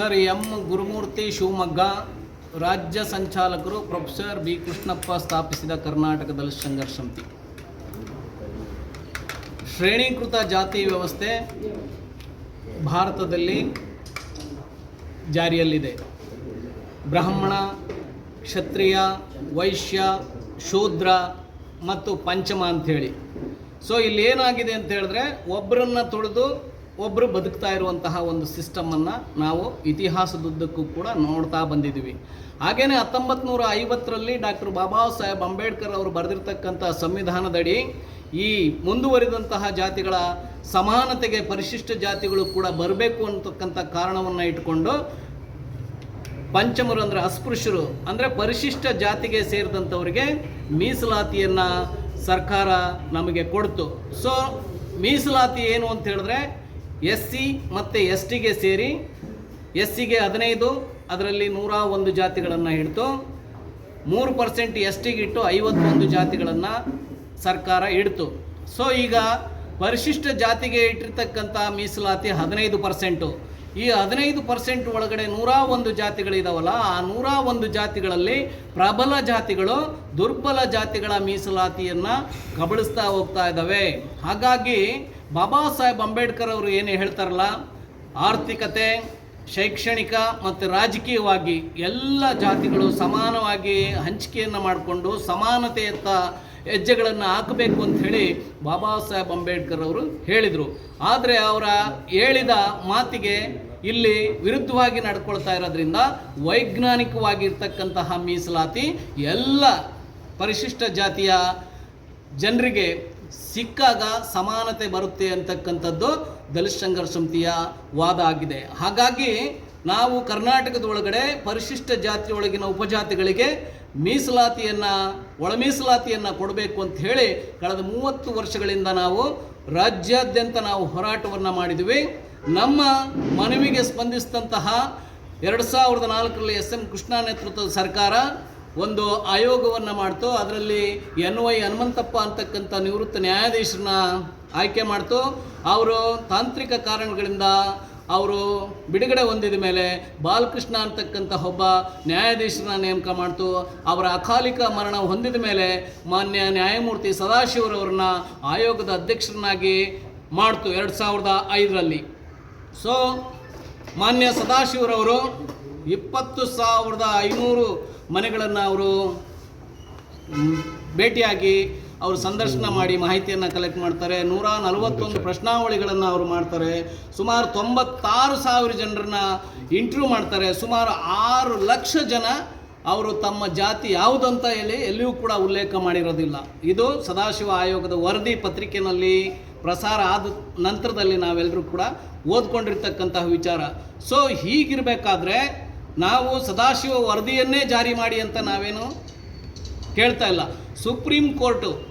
Doctor M. Gurumurthy Shivamogga ರಾಜ್ಯ ಸಂಚಾಲಕರು professor B. Krishnappa ಸ್ಥಾಪಿಸಿದ ಕರ್ನಾಟಕದಲ್ಲಿ ಸಂಘರ್ಷ ಸಮಿತಿ. ಶ್ರೇಣೀಕೃತ ಜಾತಿ ವ್ಯವಸ್ಥೆ ಭಾರತದಲ್ಲಿ ಜಾರಿಯಲ್ಲಿದೆ. ಬ್ರಾಹ್ಮಣ, ಕ್ಷತ್ರಿಯ, ವೈಶ್ಯ, ಶೂದ್ರ ಮತ್ತು ಪಂಚಮ ಅಂಥೇಳಿ. ಸೊ ಇಲ್ಲಿ ಏನಾಗಿದೆ ಅಂತ ಹೇಳಿದ್ರೆ ಒಬ್ಬರನ್ನ ತೊಳೆದು ಒಬ್ಬರು ಬದುಕ್ತಾ ಇರುವಂತಹ ಒಂದು ಸಿಸ್ಟಮನ್ನು ನಾವು ಇತಿಹಾಸದುದ್ದಕ್ಕೂ ಕೂಡ ನೋಡ್ತಾ ಬಂದಿದ್ದೀವಿ. ಹಾಗೆಯೇ ಹತ್ತೊಂಬತ್ತು ನೂರ ಐವತ್ತರಲ್ಲಿ ಡಾಕ್ಟರ್ ಬಾಬಾ ಸಾಹೇಬ್ ಅಂಬೇಡ್ಕರ್ ಅವರು ಬರೆದಿರ್ತಕ್ಕಂಥ ಸಂವಿಧಾನದಡಿ ಈ ಮುಂದುವರಿದಂತಹ ಜಾತಿಗಳ ಸಮಾನತೆಗೆ ಪರಿಶಿಷ್ಟ ಜಾತಿಗಳು ಕೂಡ ಬರಬೇಕು ಅಂತಕ್ಕಂಥ ಕಾರಣವನ್ನು ಇಟ್ಕೊಂಡು ಪಂಚಮರು ಅಂದರೆ ಅಸ್ಪೃಶ್ಯರು, ಅಂದರೆ ಪರಿಶಿಷ್ಟ ಜಾತಿಗೆ ಸೇರಿದಂಥವರಿಗೆ ಮೀಸಲಾತಿಯನ್ನು ಸರ್ಕಾರ ನಮಗೆ ಕೊಡ್ತು. ಸೊ ಮೀಸಲಾತಿ ಏನು ಅಂತ ಹೇಳಿದ್ರೆ ಎಸ್ ಸಿ ಮತ್ತು ಎಸ್ ಟಿಗೆ ಸೇರಿ ಎಸ್ ಸಿಗೆ ಹದಿನೈದು, ಅದರಲ್ಲಿ ನೂರ ಒಂದು ಜಾತಿಗಳನ್ನು ಹಿಡಿತು ಮೂರು ಪರ್ಸೆಂಟ್ ಎಸ್ ಟಿಗೆ ಇಟ್ಟು ಐವತ್ತೊಂದು ಜಾತಿಗಳನ್ನು ಸರ್ಕಾರ ಇಡ್ತು ಸೊ ಈಗ ಪರಿಶಿಷ್ಟ ಜಾತಿಗೆ ಇಟ್ಟಿರ್ತಕ್ಕಂಥ ಮೀಸಲಾತಿ ಹದಿನೈದು ಪರ್ಸೆಂಟು. ಈ ಹದಿನೈದು ಪರ್ಸೆಂಟ್ ಒಳಗಡೆ ನೂರ ಒಂದು ಜಾತಿಗಳಿದಾವಲ್ಲ, ಆ ನೂರ ಒಂದು ಜಾತಿಗಳಲ್ಲಿ ಪ್ರಬಲ ಜಾತಿಗಳು ದುರ್ಬಲ ಜಾತಿಗಳ ಮೀಸಲಾತಿಯನ್ನು ಕಬಳಿಸ್ತಾ ಹೋಗ್ತಾ ಇದ್ದಾವೆ ಹಾಗಾಗಿ ಬಾಬಾ ಸಾಹೇಬ್ ಅಂಬೇಡ್ಕರ್ ಅವರು ಏನು ಹೇಳ್ತಾರಲ್ಲ, ಆರ್ಥಿಕತೆ, ಶೈಕ್ಷಣಿಕ ಮತ್ತು ರಾಜಕೀಯವಾಗಿ ಎಲ್ಲ ಜಾತಿಗಳು ಸಮಾನವಾಗಿ ಹಂಚಿಕೆಯನ್ನು ಮಾಡಿಕೊಂಡು ಸಮಾನತೆಯತ್ತ ಹೆಜ್ಜೆಗಳನ್ನು ಹಾಕಬೇಕು ಅಂತ ಹೇಳಿ ಬಾಬಾ ಸಾಹೇಬ್ ಅಂಬೇಡ್ಕರ್ ಅವರು ಹೇಳಿದರು. ಆದರೆ ಅವರ ಹೇಳಿದ ಮಾತಿಗೆ ಇಲ್ಲಿ ವಿರುದ್ಧವಾಗಿ ನಡ್ಕೊಳ್ತಾ ಇರೋದ್ರಿಂದ ವೈಜ್ಞಾನಿಕವಾಗಿರ್ತಕ್ಕಂತಹ ಮೀಸಲಾತಿ ಎಲ್ಲ ಪರಿಶಿಷ್ಟ ಜಾತಿಯ ಜನರಿಗೆ ಸಿಕ್ಕಾಗ ಸಮಾನತೆ ಬರುತ್ತೆ ಅಂತಕ್ಕಂಥದ್ದು ದಲಿತ ಸಂಘರ್ಷ ಸಮಿತಿಯ ವಾದ ಆಗಿದೆ. ಹಾಗಾಗಿ ನಾವು ಕರ್ನಾಟಕದ ಒಳಗಡೆ ಪರಿಶಿಷ್ಟ ಜಾತಿಯೊಳಗಿನ ಉಪಜಾತಿಗಳಿಗೆ ಮೀಸಲಾತಿಯನ್ನು ಒಳ ಮೀಸಲಾತಿಯನ್ನು ಕೊಡಬೇಕು ಅಂತ ಹೇಳಿ ಕಳೆದ ಮೂವತ್ತು ವರ್ಷಗಳಿಂದ ನಾವು ರಾಜ್ಯಾದ್ಯಂತ ನಾವು ಹೋರಾಟವನ್ನು ಮಾಡಿದ್ವಿ. ನಮ್ಮ ಮನವಿಗೆ ಸ್ಪಂದಿಸಿದಂತಹ ಎರಡು ಸಾವಿರದ ನಾಲ್ಕರಲ್ಲಿ ಎಸ್ ಎಂ ಕೃಷ್ಣ ನೇತೃತ್ವದ ಸರ್ಕಾರ ಒಂದು ಆಯೋಗವನ್ನು ಮಾಡ್ತು. ಅದರಲ್ಲಿ ಎನ್ ವೈ ಹನುಮಂತಪ್ಪ ಅಂತಕ್ಕಂಥ ನಿವೃತ್ತ ನ್ಯಾಯಾಧೀಶರನ್ನ ಆಯ್ಕೆ ಮಾಡ್ತು. ಅವರು ತಾಂತ್ರಿಕ ಕಾರಣಗಳಿಂದ ಅವರು ಬಿಡುಗಡೆ ಹೊಂದಿದ ಮೇಲೆ ಬಾಲಕೃಷ್ಣ ಅಂತಕ್ಕಂಥ ಒಬ್ಬ ನ್ಯಾಯಾಧೀಶರನ್ನ ನೇಮಕ ಮಾಡ್ತು. ಅವರ ಅಕಾಲಿಕ ಮರಣ ಹೊಂದಿದ ಮೇಲೆ ಮಾನ್ಯ ನ್ಯಾಯಮೂರ್ತಿ ಸದಾಶಿವರವ್ರನ್ನ ಆಯೋಗದ ಅಧ್ಯಕ್ಷರನ್ನಾಗಿ ಮಾಡ್ತು ಎರಡು ಸಾವಿರದ ಐದರಲ್ಲಿ. ಸೊ ಮಾನ್ಯ ಸದಾಶಿವರವರು ಇಪ್ಪತ್ತು ಸಾವಿರದ ಐನೂರು ಮನೆಗಳನ್ನು ಅವರು ಭೇಟಿಯಾಗಿ ಅವರು ಸಂದರ್ಶನ ಮಾಡಿ ಮಾಹಿತಿಯನ್ನು ಕಲೆಕ್ಟ್ ಮಾಡ್ತಾರೆ. ನೂರ ನಲವತ್ತೊಂದು ಪ್ರಶ್ನಾವಳಿಗಳನ್ನು ಅವರು ಮಾಡ್ತಾರೆ. ಸುಮಾರು ತೊಂಬತ್ತಾರು ಸಾವಿರ ಜನರನ್ನ ಇಂಟರ್ವ್ಯೂ ಮಾಡ್ತಾರೆ. ಸುಮಾರು ಆರು ಲಕ್ಷ ಜನ ಅವರು ತಮ್ಮ ಜಾತಿ ಯಾವುದಂತ ಹೇಳಿ ಎಲ್ಲಿಯೂ ಕೂಡ ಉಲ್ಲೇಖ ಮಾಡಿರೋದಿಲ್ಲ. ಇದು ಸದಾಶಿವ ಆಯೋಗದ ವರದಿ ಪತ್ರಿಕೆಯಲ್ಲಿ ಪ್ರಸಾರ ಆದ ನಂತರದಲ್ಲಿ ನಾವೆಲ್ಲರೂ ಕೂಡ ಓದ್ಕೊಂಡಿರ್ತಕ್ಕಂತಹ ವಿಚಾರ. ಸೊ ಹೀಗಿರಬೇಕಾದ್ರೆ ನಾವು ಸದಾಶಿವ ವರದಿಯನ್ನೇ ಜಾರಿ ಮಾಡಿ ಅಂತ ನಾವೇನು ಕೇಳ್ತಾ ಇಲ್ಲ. ಸುಪ್ರೀಂ ಕೋರ್ಟು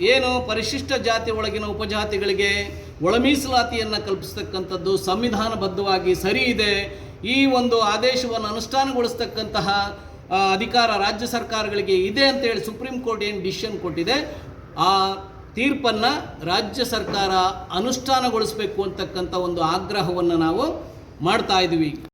ಏನು ಪರಿಶಿಷ್ಟ ಜಾತಿ ಒಳಗಿನ ಉಪಜಾತಿಗಳಿಗೆ ಒಳ ಮೀಸಲಾತಿಯನ್ನು ಕಲ್ಪಿಸ್ತಕ್ಕಂಥದ್ದು ಸಂವಿಧಾನಬದ್ಧವಾಗಿ ಸರಿ ಇದೆ. ಈ ಒಂದು ಆದೇಶವನ್ನು ಅನುಷ್ಠಾನಗೊಳಿಸ್ತಕ್ಕಂತಹ ಅಧಿಕಾರ ರಾಜ್ಯ ಸರ್ಕಾರಗಳಿಗೆ ಇದೆ ಅಂತೇಳಿ ಸುಪ್ರೀಂ ಕೋರ್ಟ್ ಏನು ಡಿಸಿಷನ್ ಕೊಟ್ಟಿದೆ. ಆ ತೀರ್ಪನ್ನು ರಾಜ್ಯ ಸರ್ಕಾರ ಅನುಷ್ಠಾನಗೊಳಿಸಬೇಕು ಅಂತಕ್ಕಂಥ ಒಂದು ಆಗ್ರಹವನ್ನು ನಾವು ಮಾಡ್ತಾ ಇದ್ದೀವಿ